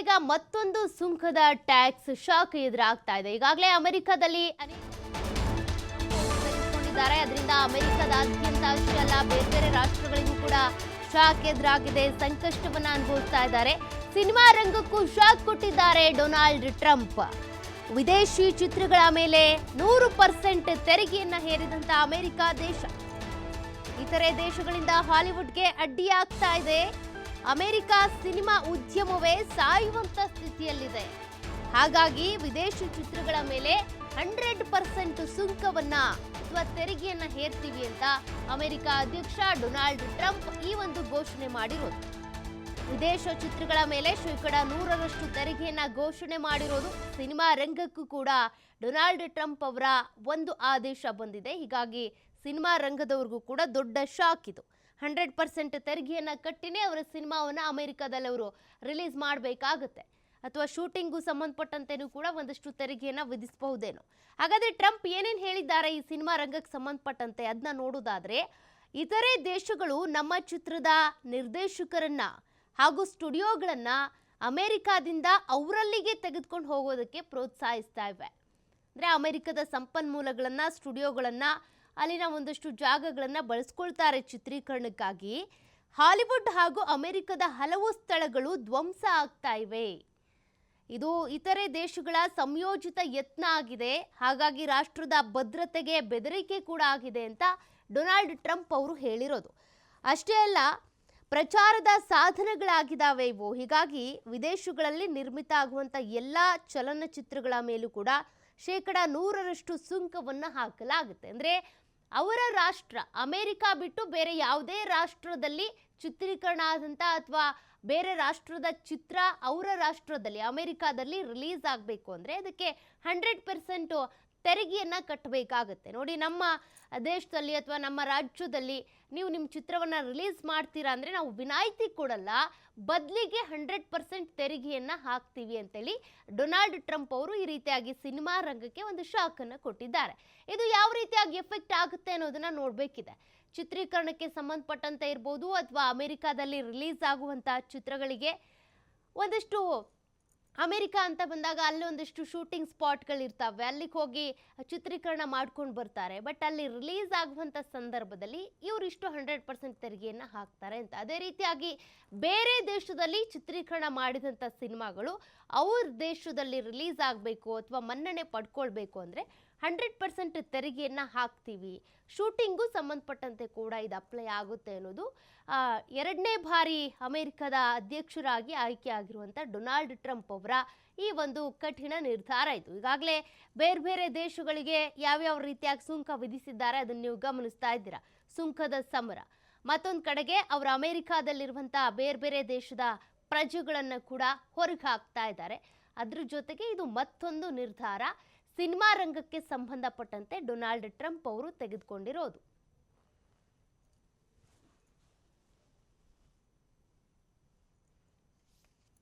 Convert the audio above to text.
ಈಗ ಮತ್ತೊಂದು ಸುಂಕದ ಟ್ಯಾಕ್ಸ್ ಶಾಕ್ ಎದುರಾಗ್ತಾ ಇದೆ. ಈಗಾಗಲೇ ಅಮೆರಿಕದಲ್ಲಿ ಅದರಿಂದ ಅಮೆರಿಕದಾದ್ಯಂತ ಅಷ್ಟೇ ಅಲ್ಲ, ಬೇರೆ ಬೇರೆ ರಾಷ್ಟ್ರಗಳಿಗೂ ಕೂಡ ಶಾಕ್ ಎದುರಾಗಿದೆ, ಸಂಕಷ್ಟವನ್ನ ಅನುಭವಿಸ್ತಾ ಇದ್ದಾರೆ. ಸಿನಿಮಾ ರಂಗಕ್ಕೂ ಶಾಕ್ ಕೊಟ್ಟಿದ್ದಾರೆ ಡೊನಾಲ್ಡ್ ಟ್ರಂಪ್. ವಿದೇಶಿ ಚಿತ್ರಗಳ ಮೇಲೆ ನೂರು ಪರ್ಸೆಂಟ್ ತೆರಿಗೆಯನ್ನ ಹೇರಿದಂತ ಅಮೆರಿಕ ದೇಶ. ಇತರೆ ದೇಶಗಳಿಂದ ಹಾಲಿವುಡ್ಗೆ ಅಡ್ಡಿಯಾಗ್ತಾ ಇದೆ. ಅಮೆರಿಕ ಸಿನಿಮಾ ಉದ್ಯಮವೇ ಸಾಯುವಂತ ಸ್ಥಿತಿಯಲ್ಲಿದೆ. ಹಾಗಾಗಿ ವಿದೇಶಿ ಚಿತ್ರಗಳ ಮೇಲೆ ಹಂಡ್ರೆಡ್ ಪರ್ಸೆಂಟ್ ಸುಂಕವನ್ನ ಅಥವಾ ತೆರಿಗೆಯನ್ನ ಹೇರ್ತೀವಿ ಅಂತ ಅಮೆರಿಕ ಅಧ್ಯಕ್ಷ ಡೊನಾಲ್ಡ್ ಟ್ರಂಪ್ ಈ ಒಂದು ಘೋಷಣೆ ಮಾಡಿರೋದು. ವಿದೇಶ ಚಿತ್ರಗಳ ಮೇಲೆ ಶೇಕಡ ನೂರರಷ್ಟು ತೆರಿಗೆಯನ್ನ ಘೋಷಣೆ ಮಾಡಿರೋದು ಸಿನಿಮಾ ರಂಗಕ್ಕೂ ಕೂಡ ಡೊನಾಲ್ಡ್ ಟ್ರಂಪ್ ಅವರ ಒಂದು ಆದೇಶ ಬಂದಿದೆ. ಹೀಗಾಗಿ ಸಿನಿಮಾ ರಂಗದವ್ರಿಗೂ ಕೂಡ ದೊಡ್ಡ ಶಾಕ್ ಇದು. ಹಂಡ್ರೆಡ್ ಪರ್ಸೆಂಟ್ ತೆರಿಗೆಯನ್ನು ಕಟ್ಟಿನೇ ಅವರ ಸಿನಿಮಾವನ್ನು ಅಮೆರಿಕದಲ್ಲಿ ಅವರು ರಿಲೀಸ್ ಮಾಡಬೇಕಾಗುತ್ತೆ. ಅಥವಾ ಶೂಟಿಂಗು ಸಂಬಂಧಪಟ್ಟಂತೆನೂ ಕೂಡ ಒಂದಷ್ಟು ತೆರಿಗೆಯನ್ನು ವಿಧಿಸಬಹುದೇನೋ. ಹಾಗಾದರೆ ಟ್ರಂಪ್ ಏನೇನು ಹೇಳಿದ್ದಾರೆ ಈ ಸಿನಿಮಾ ರಂಗಕ್ಕೆ ಸಂಬಂಧಪಟ್ಟಂತೆ ಅದನ್ನ ನೋಡೋದಾದರೆ, ಇತರೆ ದೇಶಗಳು ನಮ್ಮ ಚಿತ್ರದ ನಿರ್ದೇಶಕರನ್ನ ಹಾಗೂ ಸ್ಟುಡಿಯೋಗಳನ್ನು ಅಮೆರಿಕಾದಿಂದ ಅವರಲ್ಲಿಗೆ ತೆಗೆದುಕೊಂಡು ಹೋಗೋದಕ್ಕೆ ಪ್ರೋತ್ಸಾಹಿಸ್ತಾ ಇವೆ. ಅಂದರೆ ಅಮೆರಿಕದ ಸಂಪನ್ಮೂಲಗಳನ್ನು, ಸ್ಟುಡಿಯೋಗಳನ್ನ ಅಲ್ಲಿನ ಒಂದಷ್ಟು ಜಾಗಗಳನ್ನು ಬಳಸ್ಕೊಳ್ತಾರೆ ಚಿತ್ರೀಕರಣಕ್ಕಾಗಿ. ಹಾಲಿವುಡ್ ಹಾಗೂ ಅಮೆರಿಕದ ಹಲವು ಸ್ಥಳಗಳು ಧ್ವಂಸ ಆಗ್ತಾ ಇವೆ. ಇದು ಇತರೆ ದೇಶಗಳ ಸಂಯೋಜಿತ ಯತ್ನ ಆಗಿದೆ. ಹಾಗಾಗಿ ರಾಷ್ಟ್ರದ ಭದ್ರತೆಗೆ ಬೆದರಿಕೆ ಕೂಡ ಆಗಿದೆ ಅಂತ ಡೊನಾಲ್ಡ್ ಟ್ರಂಪ್ ಅವರು ಹೇಳಿರೋದು. ಅಷ್ಟೇ ಅಲ್ಲ, ಪ್ರಚಾರದ ಸಾಧನಗಳಾಗಿದ್ದಾವೆ ಇವು. ಹೀಗಾಗಿ ವಿದೇಶಗಳಲ್ಲಿ ನಿರ್ಮಿತ ಆಗುವಂಥ ಎಲ್ಲ ಚಲನಚಿತ್ರಗಳ ಮೇಲೂ ಕೂಡ ಶೇಕಡ ನೂರರಷ್ಟು ಸುಂಕವನ್ನು ಹಾಕಲಾಗುತ್ತೆ. ಅಂದರೆ ಅವರ ರಾಷ್ಟ್ರ, ಅಮೇರಿಕಾ ಬಿಟ್ಟು ಬೇರೆ ಯಾವುದೇ ರಾಷ್ಟ್ರದಲ್ಲಿ ಚಿತ್ರೀಕರಣ ಆದಂಥ ಅಥವಾ ಬೇರೆ ರಾಷ್ಟ್ರದ ಚಿತ್ರ ಅವರ ರಾಷ್ಟ್ರದಲ್ಲಿ, ಅಮೇರಿಕಾದಲ್ಲಿ ರಿಲೀಸ್ ಆಗಬೇಕು ಅಂದರೆ ಅದಕ್ಕೆ ಹಂಡ್ರೆಡ್ ಪರ್ಸೆಂಟು ತೆರಿಗೆಯನ್ನು ಕಟ್ಟಬೇಕಾಗುತ್ತೆ ನೋಡಿ ನಮ್ಮ ದೇಶದಲ್ಲಿ ಅಥವಾ ನಮ್ಮ ರಾಜ್ಯದಲ್ಲಿ ನೀವು ನಿಮ್ಮ ಚಿತ್ರವನ್ನು ರಿಲೀಸ್ ಮಾಡ್ತೀರಾ ಅಂದರೆ ನಾವು ವಿನಾಯಿತಿ ಕೊಡಲ್ಲ, ಬದಲಿಗೆ ಹಂಡ್ರೆಡ್ ಪರ್ಸೆಂಟ್ ತೆರಿಗೆಯನ್ನು ಹಾಕ್ತೀವಿ ಅಂತೇಳಿ ಡೊನಾಲ್ಡ್ ಟ್ರಂಪ್ ಅವರು ಈ ರೀತಿಯಾಗಿ ಸಿನಿಮಾ ರಂಗಕ್ಕೆ ಒಂದು ಶಾಕನ್ನು ಕೊಟ್ಟಿದ್ದಾರೆ. ಇದು ಯಾವ ರೀತಿಯಾಗಿ ಎಫೆಕ್ಟ್ ಆಗುತ್ತೆ ಅನ್ನೋದನ್ನ ನೋಡಬೇಕಿದೆ. ಚಿತ್ರೀಕರಣಕ್ಕೆ ಸಂಬಂಧಪಟ್ಟಂತೆ ಇರ್ಬೋದು ಅಥವಾ ಅಮೆರಿಕಾದಲ್ಲಿ ರಿಲೀಸ್ ಆಗುವಂಥ ಚಿತ್ರಗಳಿಗೆ ಒಂದಿಷ್ಟು ಅಮೆರಿಕ ಅಂತ ಬಂದಾಗ ಅಲ್ಲಿ ಒಂದಿಷ್ಟು ಶೂಟಿಂಗ್ ಸ್ಪಾಟ್ಗಳಿರ್ತವೆ. ಅಲ್ಲಿಗೆ ಹೋಗಿ ಚಿತ್ರೀಕರಣ ಮಾಡ್ಕೊಂಡು ಬರ್ತಾರೆ. ಬಟ್ ಅಲ್ಲಿ ರಿಲೀಸ್ ಆಗುವಂಥ ಸಂದರ್ಭದಲ್ಲಿ ಇವರಿಷ್ಟು ಹಂಡ್ರೆಡ್ ಪರ್ಸೆಂಟ್ ತೆರಿಗೆಯನ್ನು ಹಾಕ್ತಾರೆ ಅಂತ. ಅದೇ ರೀತಿಯಾಗಿ ಬೇರೆ ದೇಶದಲ್ಲಿ ಚಿತ್ರೀಕರಣ ಮಾಡಿದಂಥ ಸಿನಿಮಾಗಳು ಅವ್ರ ದೇಶದಲ್ಲಿ ರಿಲೀಸ್ ಆಗಬೇಕು ಅಥವಾ ಮನ್ನಣೆ ಪಡ್ಕೊಳ್ಬೇಕು ಅಂದರೆ ಹಂಡ್ರೆಡ್ ಪರ್ಸೆಂಟ್ ತೆರಿಗೆಯನ್ನು ಹಾಕ್ತೀವಿ. ಶೂಟಿಂಗು ಸಂಬಂಧಪಟ್ಟಂತೆ ಕೂಡ ಇದು ಅಪ್ಲೈ ಆಗುತ್ತೆ ಅನ್ನೋದು ಎರಡನೇ ಬಾರಿ ಅಮೆರಿಕದ ಅಧ್ಯಕ್ಷರಾಗಿ ಆಯ್ಕೆ ಆಗಿರುವಂಥ ಡೊನಾಲ್ಡ್ ಟ್ರಂಪ್ ಅವರ ಈ ಒಂದು ಕಠಿಣ ನಿರ್ಧಾರ ಇದು. ಈಗಾಗಲೇ ಬೇರೆ ಬೇರೆ ದೇಶಗಳಿಗೆ ಯಾವ್ಯಾವ ರೀತಿಯಾಗಿ ಸುಂಕ ವಿಧಿಸಿದ್ದಾರೆ ಅದನ್ನು ನೀವು ಗಮನಿಸ್ತಾ ಇದ್ದೀರಾ? ಸುಂಕದ ಸಮರ. ಮತ್ತೊಂದು ಕಡೆಗೆ ಅವರು ಅಮೆರಿಕಾದಲ್ಲಿರುವಂಥ ಬೇರೆ ಬೇರೆ ದೇಶದ ಪ್ರಜೆಗಳನ್ನು ಕೂಡ ಹೊರಗೆ ಹಾಕ್ತಾ ಇದ್ದಾರೆ. ಅದ್ರ ಜೊತೆಗೆ ಇದು ಮತ್ತೊಂದು ನಿರ್ಧಾರ. ಸಿನಿಮಾ ರಂಗಕ್ಕೆ ಸಂಬಂಧಪಟ್ಟಂತೆ ಡೊನಾಲ್ಡ್ ಟ್ರಂಪ್ ಅವರು ತೆಗೆದುಕೊಂಡಿರೋದು.